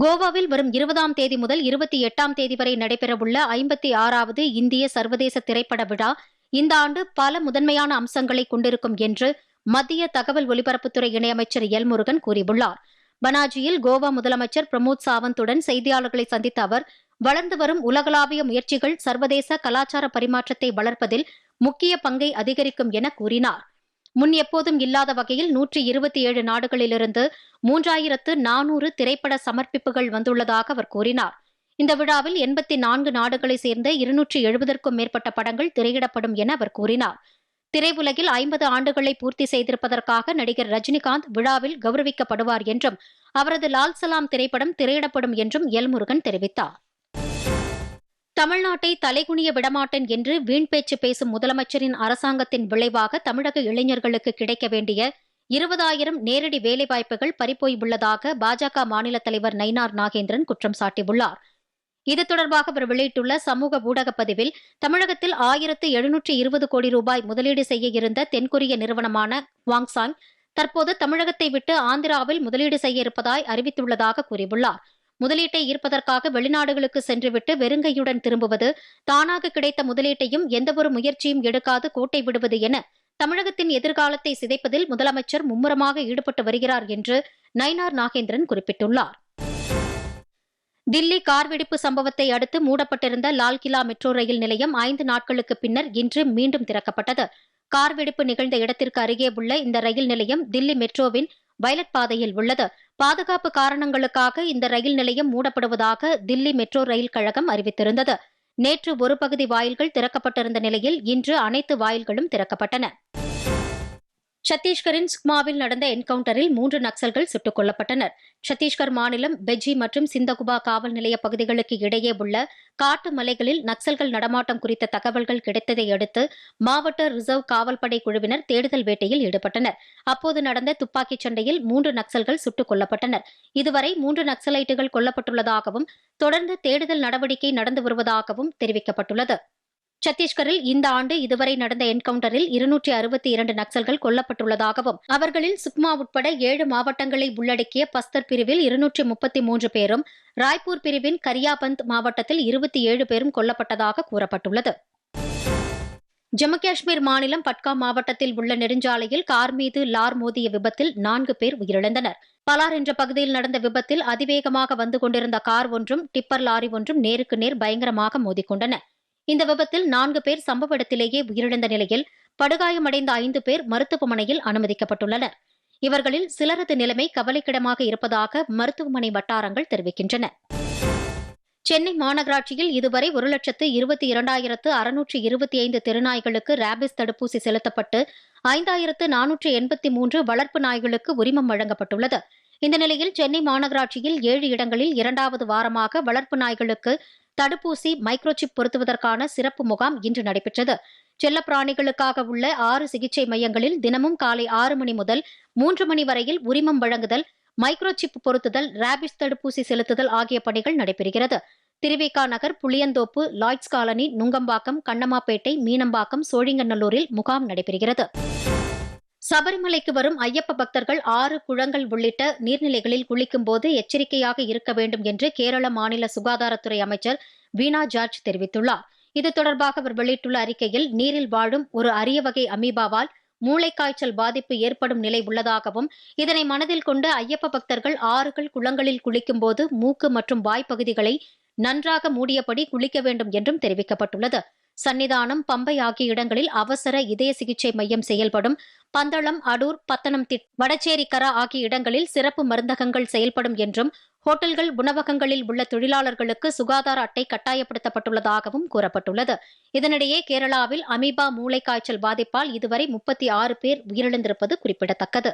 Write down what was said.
கோவாவில் வரும் இருபதாம் தேதி முதல் இருபத்தி எட்டாம் தேதி வரை நடைபெறவுள்ள ஐம்பத்தி ஆறாவது இந்திய சர்வதேச திரைப்பட விழா. இந்த ஆண்டு பல முதன்மையான அம்சங்களை கொண்டிருக்கும் என்று மத்திய தகவல் ஒலிபரப்புத்துறை இணையமைச்சர் எல் முருகன் கூறியுள்ளார். பனாஜியில் கோவா முதலமைச்சர் பிரமோத் சாவந்துடன் செய்தியாளர்களை சந்தித்த அவர் வளர்ந்து வரும் உலகளாவிய முயற்சிகள் சர்வதேச கலாச்சார பரிமாற்றத்தை வளர்ப்பதில் முக்கிய பங்கை அதிகரிக்கும் என கூறினார். முன் எப்போதும் இல்லாத வகையில் நூற்றி இருபத்தி ஏழு நாடுகளிலிருந்து மூன்றாயிரத்து நானூறு திரைப்பட சமர்ப்பிப்புகள் வந்துள்ளதாக அவர் கூறினார். இந்த விழாவில் எண்பத்தி நான்கு நாடுகளைச் சேர்ந்த இருநூற்றி எழுபதற்கும் மேற்பட்ட படங்கள் திரையிடப்படும் என அவர் கூறினார். திரையுலகில் ஐம்பது ஆண்டுகளை பூர்த்தி செய்திருப்பதற்காக நடிகர் ரஜினிகாந்த் விழாவில் கௌரவிக்கப்படுவார் என்றும் அவரது லால் சலாம் திரைப்படம் திரையிடப்படும் என்றும் எல்முருகன் தெரிவித்தார். தமிழ்நாட்டை தலைகுனிய விடமாட்டேன் என்று வீண் பேச்சு பேசும் முதலமைச்சரின் அரசாங்கத்தின் விளைவாக தமிழக இளைஞர்களுக்கு கிடைக்க வேண்டிய இருபதாயிரம் நேரடி வேலைவாய்ப்புகள் பறிப்போய் உள்ளதாக பாஜக மாநில தலைவர் நயினார் நாகேந்திரன் குற்றம் சாட்டியுள்ளார். இது தொடர்பாக அவர் வெளியிட்டுள்ள சமூக ஊடக பதிவில் தமிழகத்தில் ஆயிரத்து எழுநூற்று இருபது கோடி ரூபாய் முதலீடு செய்ய இருந்த தென்கொரிய நிறுவனமான வாங்சாங் தற்போது தமிழகத்தை விட்டு ஆந்திராவில் முதலீடு செய்ய இருப்பதாய் அறிவித்துள்ளதாக கூறியுள்ளார். முதலீட்டை ஈர்ப்பதற்காக வெளிநாடுகளுக்கு சென்றுவிட்டு வெறுங்கையுடன் திரும்புவது தானாக கிடைத்த முதலீட்டையும் எந்தவொரு முயற்சியும் எடுக்காது கோட்டை விடுவது என தமிழகத்தின் எதிர்காலத்தை சிதைப்பதில் முதலமைச்சர் மும்முரமாக ஈடுபட்டு வருகிறார் என்று நயினார் நாகேந்திரன் குறிப்பிட்டுள்ளார். தில்லி கார் வெடிப்பு சம்பவத்தை அடுத்து மூடப்பட்டிருந்த லால்கிலா மெட்ரோ ரயில் நிலையம் ஐந்து நாட்களுக்கு பின்னர் இன்று மீண்டும் திறக்கப்பட்டது. கார் வெடிப்பு நிகழ்ந்த இடத்திற்கு அருகே உள்ள இந்த ரயில் நிலையம் தில்லி மெட்ரோவின் வயலட் பாதையில் உள்ளது. பாதுகாப்பு காரணங்களுக்காக இந்த ரயில் நிலையம் மூடப்படுவதாக தில்லி மெட்ரோ ரயில் கழகம் அறிவித்திருந்தது. நேற்று ஒரு பகுதி வாயில்கள் திறக்கப்பட்டிருந்த நிலையில் இன்று அனைத்து வாயில்களும் திறக்கப்பட்டன. சத்தீஸ்கரின் சுக்மாவில் நடந்த என்கவுண்டரில் மூன்று நக்சல்கள் சுட்டுக் கொல்லப்பட்டனர். சத்தீஸ்கர் மாநிலம் பெஜி மற்றும் சிந்தகுபா காவல் நிலைய பகுதிகளுக்கு இடையே உள்ள காட்டு மலைகளில் நக்சல்கள் நடமாட்டம் குறித்த தகவல்கள் கிடைத்ததை அடுத்து மாவட்ட ரிசர்வ் காவல்படை குழுவினர் தேடுதல் வேட்டையில் ஈடுபட்டனர். அப்போது நடந்த துப்பாக்கிச் சண்டையில் மூன்று நக்சல்கள் சுட்டுக் கொல்லப்பட்டனர். இதுவரை மூன்று நக்சலைட்டுகள் கொல்லப்பட்டுள்ளதாகவும் தொடர்ந்து தேடுதல் நடவடிக்கை நடந்து வருவதாகவும் தெரிவிக்கப்பட்டுள்ளது. சத்தீஸ்கரில் இந்த ஆண்டு இதுவரை நடந்த என்கவுண்டரில் இருநூற்றி அறுபத்தி இரண்டு நக்சல்கள் கொல்லப்பட்டுள்ளதாகவும் அவர்களில் சுக்மா உட்பட ஏழு மாவட்டங்களை உள்ளடக்கிய பஸ்தர் பிரிவில் இருநூற்றி முப்பத்தி மூன்று பேரும் ராய்ப்பூர் பிரிவின் கரியாபந்த் மாவட்டத்தில் இருபத்தி ஏழு பேரும் கொல்லப்பட்டதாக கூறப்பட்டுள்ளது. ஜம்மு காஷ்மீர் மாநிலம் பட்கா மாவட்டத்தில் உள்ள நெடுஞ்சாலையில் கார் மீது லார் மோதிய விபத்தில் நான்கு பேர் உயிரிழந்தனர். பலார் என்ற பகுதியில் நடந்த விபத்தில் அதிவேகமாக வந்து கொண்டிருந்த கார் ஒன்றும் டிப்பர் லாரி ஒன்றும் நேருக்கு நேர் பயங்கரமாக மோதிக்கொண்டன இந்த விபத்தில் நான்கு பேர் சம்பவ இடத்திலேயே உயிரிழந்த நிலையில் படுகாயமடைந்த ஐந்து பேர் மருத்துவமனையில் அனுமதிக்கப்பட்டுள்ளனர். இவர்களில் சிலரது நிலைமை கவலைக்கிடமாக இருப்பதாக மருத்துவமனை வட்டாரங்கள் தெரிவிக்கின்றன. சென்னை மாநகராட்சியில் இதுவரை ஒரு லட்சத்து இருபத்தி இரண்டாயிரத்து அறுநூற்று இருபத்தி ஐந்து திருநாய்களுக்கு ரேபிஸ் தடுப்பூசி செலுத்தப்பட்டு ஐந்தாயிரத்து நானூற்று எண்பத்தி மூன்று வளர்ப்பு நாய்களுக்கு உரிமம் வழங்கப்பட்டுள்ளது. இந்த நிலையில் சென்னை மாநகராட்சியில் ஏழு இடங்களில் இரண்டாவது வாரமாக வளர்ப்பு நாய்களுக்கு தடுப்பூசி மைக்ரோசிப் பொருத்துவதற்கான சிறப்பு முகாம் இன்று நடைபெற்றது. செல்லப்பிராணிகளுக்காக உள்ள ஆறு சிகிச்சை மையங்களில் தினமும் காலை ஆறு மணி முதல் மூன்று மணி வரையில் உரிமம் வழங்குதல் மைக்ரோசிப் பொருத்துதல் ரேபிஸ் தடுப்பூசி செலுத்துதல் ஆகிய பணிகள் நடைபெறுகிறது. திருவிகா நகர் புளியந்தோப்பு லாய்ட்ஸ் காலனி நுங்கம்பாக்கம் கண்ணமாப்பேட்டை மீனம்பாக்கம் சோழிங்கநல்லூரில் முகாம் நடைபெறுகிறது. சபரிமலைக்கு வரும் ஐயப்ப பக்தர்கள் ஆறு குளங்கள் உள்ளிட்ட நீர்நிலைகளில் குளிக்கும் போது எச்சரிக்கையாக இருக்க வேண்டும் என்று கேரள மாநில சுகாதாரத்துறை அமைச்சர் வீணா ஜார்ஜ் தெரிவித்துள்ளார். இது தொடர்பாக அவர் வெளியிட்டுள்ள அறிக்கையில் நீரில் வாழும் ஒரு அரிய வகை அமீபாவால் மூளைக்காய்ச்சல் பாதிப்பு ஏற்படும் நிலை உள்ளதாகவும் இதனை மனதில் கொண்டு ஐயப்ப பக்தர்கள் ஆறுகள் குளங்களில் குளிக்கும் போது மூக்கு மற்றும் வாய்ப்பகுதிகளை நன்றாக மூடியபடி குளிக்க வேண்டும் என்றும் தெரிவிக்கப்பட்டுள்ளது. சன்னிதானம் பம்பை ஆகிய இடங்களில் அவசர இதய சிகிச்சை மையம் செயல்படும். பந்தளம் அடூர் பத்தனம்திட் வடச்சேரிக்கரா ஆகிய இடங்களில் சிறப்பு மருந்தகங்கள் செயல்படும் என்றும் ஹோட்டல்கள் உணவகங்களில் உள்ள தொழிலாளர்களுக்கு சுகாதார அட்டை கட்டாயப்படுத்தப்பட்டுள்ளதாகவும் கூறப்பட்டுள்ளது. இதனிடையே கேரளாவில் அமீபா மூளைக்காய்ச்சல் பாதிப்பால் இதுவரை முப்பத்தி ஆறு பேர் உயிரிழந்திருப்பது குறிப்பிடத்தக்கது.